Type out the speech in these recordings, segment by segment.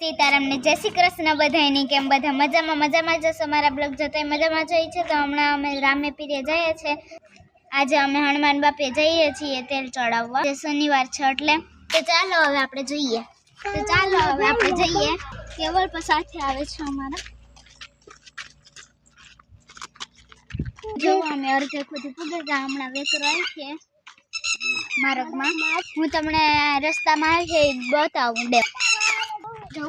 સીતારામને જય શ્રી કૃષ્ણ બધાની કેમ બધા મજામાં? મજામાં જશો મારા બ્લોગ જતા મજામાં જઈ છે? તો હમણાં અમે રામે પીરે જઈએ છે. આજે અમે હનુમાન બાપે જઈએ છીએ તેલ ચડાવવા. જે શનિવાર છે એટલે તો ચાલો હવે આપણે જોઈએ. તો ચાલો હવે આપણે જઈએ. કેવળ પણ સાથે આવે છે અમારા. જો અમે અર્ધે ખુદ પૂગે ગયા હમણાં વેકરાય છે માર્ગમાં. હું તમને રસ્તામાં આવી બતાવું ડેમ જો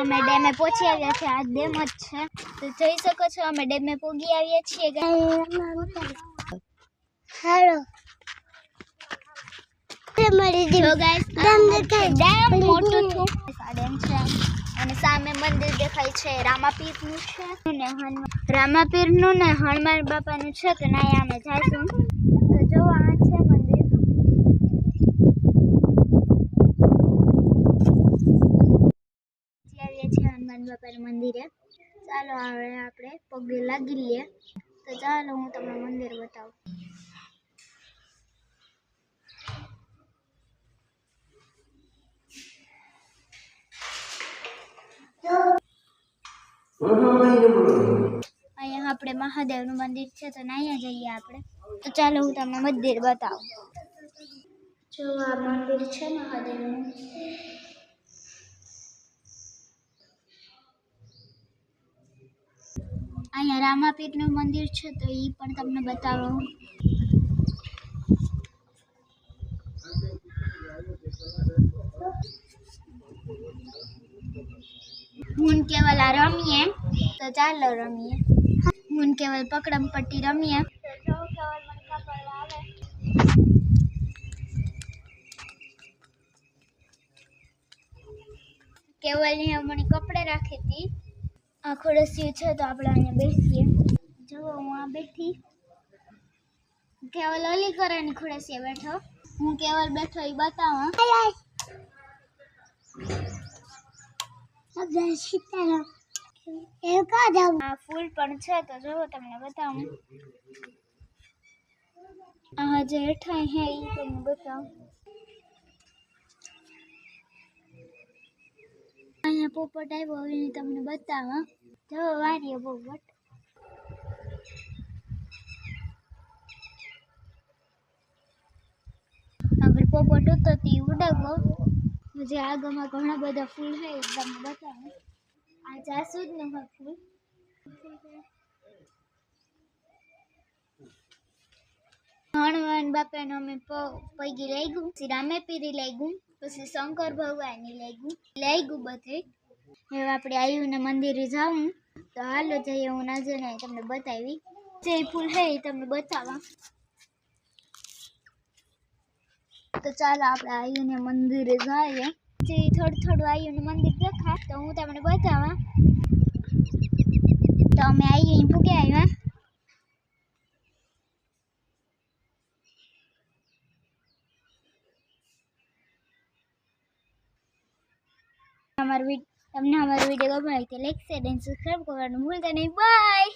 અમે ડેમે પહોંચી આવ્યા છે. આ ડેમ જ છે. તો જોઈ શકો છો અમે ડેમે પહોંચી આવ્યા છીએ હાલો. ડેમ. મોટો છે આ ડેમ છે. અને સામે મંદિર દેખાય છે. રામાપીરનું છે. અને હનુમાન. રામાપીરનું ને હનુમાન બાપાનું છે તો ના અમે જઈશું. તો જો આ પહોંચી આવ્યા છીએ હનુમાન બાપાના મંદિરે ચાલો હવે આપણે પગે લાગી લઈએ તો ચાલો હું તમને મંદિર બતાવું અહીંયા આપણે મહાદેવનું મંદિર છે તો અહીંયા જઈએ આપણે તો ચાલો હું તમને મંદિર બતાવું જો આ મંદિર છે મહાદેવનું અહીંયા રામાપીરનું મંદિર છે તો એ પણ તમને બતાવો હું ને કેવલ આ રમીએ તો ચાલો રમીએ હું ને કેવલ પકડમ પટ્ટી રમીએ કેવલની હમણાં કપડે રાખી હતી આ ખુરશીઓ છે તો આપણે અહીંયા બેસીએ. જુઓ હું આ બેઠી. કેવલ ઓલી કરાની ખુરશીએ બેઠો. હું કેવલ બેઠો એ બતાવા આ ફૂલ પણ છે તો જુઓ તમને બતાવું. આ જે હેઠા હે એ તમને બતાવું. અહીંયા પોપટ આવ્યો એને તમને બતાવા જો, વારીએ પોપટ. આપણે પોપટ ઉતરતી ઉડાવો જે આગળમાં ઘણા બધા ફૂલ છે, એ તમને બતાવો. આ જાસૂદનું ફૂલ. હનુમાન બાપાનું અમે પ- પૈગી લઈ ગયું પછી રામે પીરી લઈ ગયું પછી શંકર ભગવાનની લઈ ગયું લઈ ગયું બધે હવે આપણે આવ્યું ને મંદિરે જાઉં તો હાલો જઈએ હું નજર નહીં તમને બતાવી જે ફૂલ છે એ તમને બતાવવા તો ચાલો આપણે આયુને મંદિરે જઈએ જે થોડું થોડું આયુને મંદિર દેખાય તો હું તમને બતાવવા તો અમે આયુ પૂગે આવ્યા અમારો તમને અમારો વીડિયો ગમ્યો હોય તો લાઈક શેર અને સબસ્ક્રાઈબ કરવાનું ભૂલતા નહીં. બાય